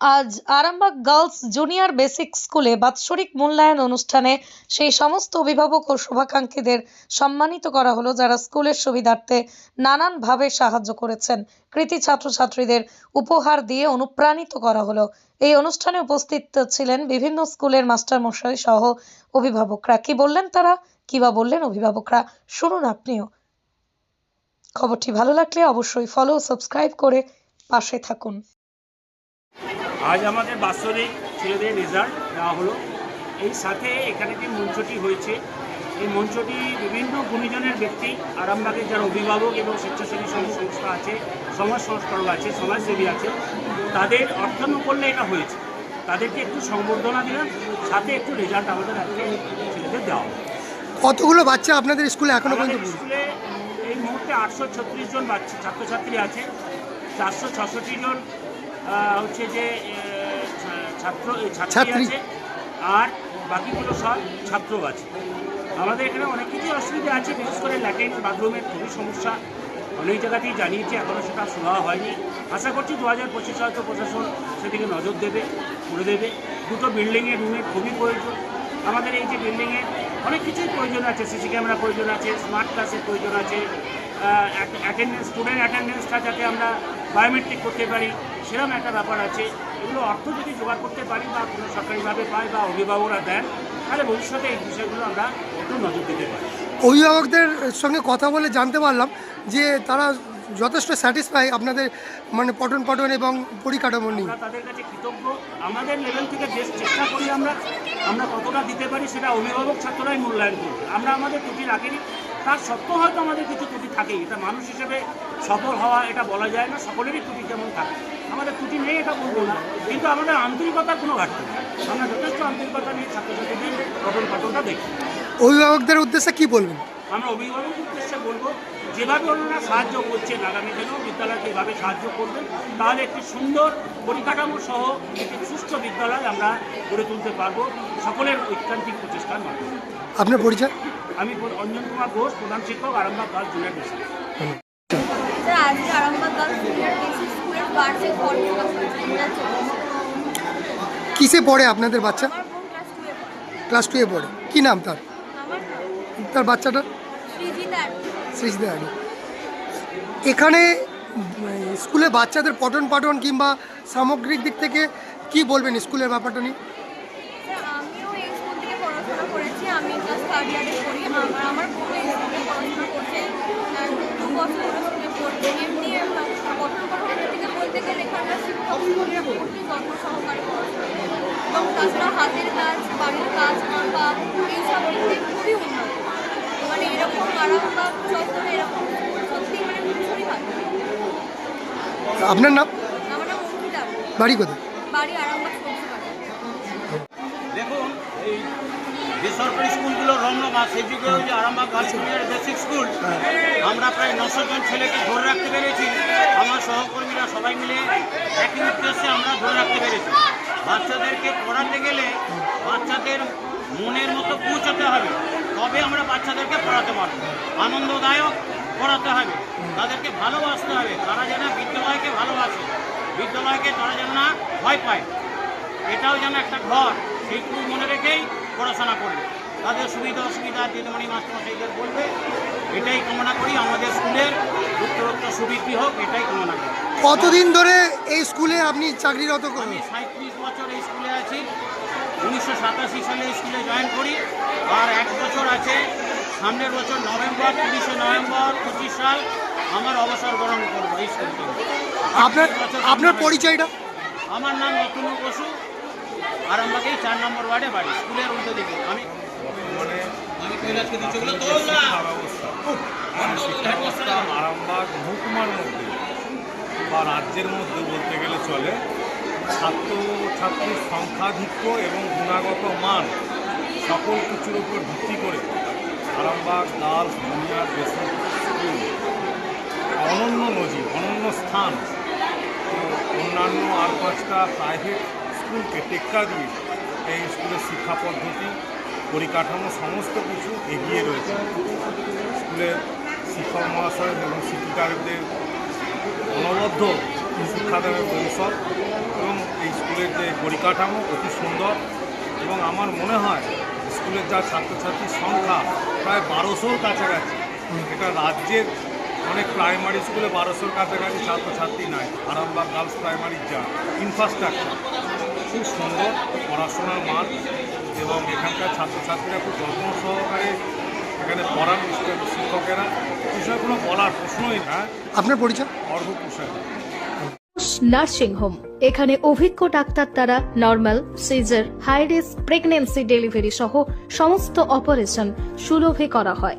আজ Arambagh girls junior basic স্কুলে বাৎসরিক মূল্যায়ন অনুষ্ঠানে সেই সমস্ত অভিভাবক ও শুভাকাঙ্ক্ষীদের সম্মানিত করা হলো, যারা স্কুলের সুবিধার্থে নানানভাবে সাহায্য করেছেন। কৃতি ছাত্রছাত্রীদের উপহার দিয়ে অনুপ্রাণিত করা হলো। এই অনুষ্ঠানে উপস্থিত ছিলেন বিভিন্ন স্কুলের মাস্টারমশাই সহ অভিভাবকরা। কি বললেন তারা? কি বা বললেন অভিভাবকরা? শুনুন আপনিও। খবরটি ভালো লাগলে অবশ্যই ফলো সাবস্ক্রাইব করে পাশে থাকুন। আজ আমাদের বাৎসরিক ছেলেদের রেজাল্ট দেওয়া হলো। এই সাথে এখানে যে মঞ্চটি হয়েছে এই মঞ্চটি বিভিন্ন গুণীজনের ব্যক্তি আরামবাগের যারা অভিভাবক এবং স্বেচ্ছাসেবী সংস্থা আছে সমাজ সংস্কারক আছে সমাজসেবী আছে তাদের অর্থানুকূল্যে এটা হয়েছে। তাদেরকে একটু সংবর্ধনা দিলাম সাথে একটু রেজাল্ট আমাদের আজকে ছেলেদের দেওয়া হলো কতগুলো বাচ্চা আপনাদের স্কুলে এখনও পর্যন্ত? স্কুলে এই মুহূর্তে আটশো ছত্রিশ জন বাচ্চা ছাত্রছাত্রী আছে চারশো ছষট্টি জন হচ্ছে যে ছাত্র ছাত্রী। আছে আর বাকিগুলো সব ছাত্র আছে। আমাদের এখানে অনেক কিছু অসুবিধা আছে বিশেষ করে ল্যাট্রিন বাথরুমের খুবই সমস্যা। অনেক জায়গাতেই জানিয়েছি এখনও সেটা শোনা হয়নি। আশা করছি দু হাজার পঁচিশ হয়তো প্রশাসন সেদিকে নজর দেবে করে দেবে। দুটো বিল্ডিংয়ের রুমের খুবই প্রয়োজন। আমাদের এই যে বিল্ডিংয়ে অনেক কিছুই প্রয়োজন আছে সিসি ক্যামেরা প্রয়োজন আছে স্মার্ট ক্লাসের প্রয়োজন আছে অ্যাটেন্ডেন্স স্টুডেন্ট অ্যাটেন্ডেন্সটা যাতে আমরা বায়োমেট্রিক করতে পারি। সেরকম একটা ব্যাপার আছে। এগুলো অর্থ যদি জোগাড় করতে পারি বা কোনো সরকারিভাবে পাই বা অভিভাবকরা দেন তাহলে ভবিষ্যতে এই বিষয়গুলো আমরা একটু নজর দিতে পারি। অভিভাবকদের সঙ্গে কথা বলে জানতে পারলাম যে তারা যথেষ্ট স্যাটিসফাই আপনাদের মানে পঠন পঠন এবং পরিকাঠামো নিয়ে। তাদের কাছে কৃতজ্ঞ। আমাদের লেভেল থেকে যে চেষ্টা করি আমরা আমরা কতটা দিতে পারি সেটা অভিভাবক ছাত্ররাই মূল্যায়ন করবে। আমরা আমাদের ত্রুটি রাখিনি। তার সত্ত্বেও হয়তো আমাদের কিছু ত্রুটি থাকেই। এটা মানুষ হিসেবে সফল হওয়া এটা বলা যায় না। সকলেরই ত্রুটি যেমন থাকে। আমাদের ত্রুটি নেই এটা বলব না। কিন্তু আমাদের আন্তরিকতার কোনো ঘাটতি নেই। আমরা যথেষ্ট আন্তরিকতা নিয়ে ছাত্রছাত্রীদের পঠন পাঠনটা দেখি। অভিভাবকদের উদ্দেশ্যে কি বলবেন? আমরা অভিভাবক উদ্দেশ্যে বলব যেভাবে ওনারা সাহায্য করছেন আগামী দিনেও বিদ্যালয়কে এভাবে সাহায্য করবেন তাহলে একটি সুন্দর পরিকাঠামো সহ একটি সুস্থ বিদ্যালয় আমরা গড়ে তুলতে পারব সকলের ঐকান্তিক প্রচেষ্টার মাধ্যমে। আপনার পরিচয়? আমি অঞ্জন কুমার ঘোষ প্রধান শিক্ষক আরামবাগ গার্লস জুনিয়র স্যার আজকে আরামবাগ গার্লস জুনিয়র কিসে পড়ে আপনাদের বাচ্চা ক্লাস টুয়ে পড়ে কি নাম তার তার বাচ্চাটার সৃজিত আলী এখানে স্কুলে বাচ্চাদের পঠন পাঠন কিংবা সামগ্রিক দিক থেকে কি বলবেন স্কুলের ব্যাপারটা নিয়ে স্কুল থেকে লেখা আমরা শিক্ষক শিক্ষিকা খুবই যত্ন সহকারে পড়াশোনা এবং তাছাড়া হাতের কাজ বাড়ির কাজ আঁকা এইসব দিক দিয়ে খুবই উন্নত। মানে এরকম আরামবাগ চত্বরে এরকম স্কুল সত্যি মানে ভীষণই ভালো আপনার নাম? আমার নাম অঙ্কিতা। বাড়ি কোথায়? বাড়ি আরামবাগ বেসরকারি স্কুলগুলো রমরমা সেদিকেও যে আরামবাগ গার্লস বেসিক স্কুল, আমরা প্রায় নশো জন ছেলেকে ধরে রাখতে পেরেছি। আমার সহকর্মীরা সবাই মিলে একই উদ্দেশ্যে আমরা ধরে রাখতে পেরেছি। বাচ্চাদেরকে পড়াতে গেলে বাচ্চাদের মনের মতো পৌঁছাতে হবে। তবে আমরা বাচ্চাদেরকে পড়াতে পারব। আনন্দদায়ক পড়াতে হবে। তাদেরকে ভালোবাসতে হবে। তারা যেন বিদ্যালয়কে ভালোবাসে। বিদ্যালয়কে তারা যেন না ভয় পায়। এটাও যেন একটা ঘর। সেইটুকু মনে রেখেই পড়াশোনা করবে। তাদের সুবিধা অসুবিধা দিদিমণি মাস্টারমশাইদের বলবে এটাই কামনা করি আমাদের স্কুলের উত্তরোত্তর সুবৃদ্ধি হোক এটাই কামনা করি। কতদিন ধরে এই স্কুলে আপনি চাকরিরত করেন? আমি সাঁত্রিশ বছর এই স্কুলে আছি। উনিশশো সাতাশি সালে এই স্কুলে জয়েন করি। আর এক বছর আছে সামনের বছর নভেম্বর তিরিশে নভেম্বর পঁচিশ সাল আমার অবসর গ্রহণ করব এই স্কুল থেকে আপনার আপনার পরিচয়টা? আমার নাম নতুন বসু। আরামবাগেই চার নম্বর ওয়ার্ডে বাড়ি স্কুলের উল্টো দিকে। আমি আরামবাগ মহকুমার মধ্যে বা রাজ্যের মধ্যে বলতে গেলে চলে। ছাত্র ছাত্রীর সংখ্যাধিক্য এবং গুণাগত মান সকল কিছুর উপর ভিত্তি করে Arambagh girls junior basic school অনন্য নজির অনন্য স্থান অন্যান্য আর পাঁচটা প্রাইভেট স্কুলকে টেক্কা দিয়ে এই স্কুলের শিক্ষা পদ্ধতি, পরিকাঠামো, সমস্ত কিছু এগিয়ে রয়েছে। স্কুলের শিক্ষক মহাশয় এবং শিক্ষিকাদের অনবদ্য শিক্ষাদানের পরিষদ এবং এই স্কুলের যে পরিকাঠামো অতি সুন্দর এবং আমার মনে হয় স্কুলের যা ছাত্রছাত্রীর সংখ্যা প্রায় বারোশোর কাছাকাছি, এটা রাজ্যের অনেক প্রাইমারি স্কুলে বারোশোর কাছাকাছি ছাত্রছাত্রী নাই। আরামবাগ গার্লস প্রাইমারির যা ইনফ্রাস্ট্রাকচার খুব সুন্দর পড়াশোনার মান এবং এখানকার ছাত্রছাত্রীরা খুব যত্ন সহকারে এখানে পড়ান শিক্ষকেরা। বিষয় কোনো বলার প্রশ্নই না। আপনার পরিচয়? Argha nursing home. এখানে অভিজ্ঞ ডাক্তার দ্বারা normal caesar high risk pregnancy delivery সহ সমস্ত অপারেশন সুলভে করা হয়।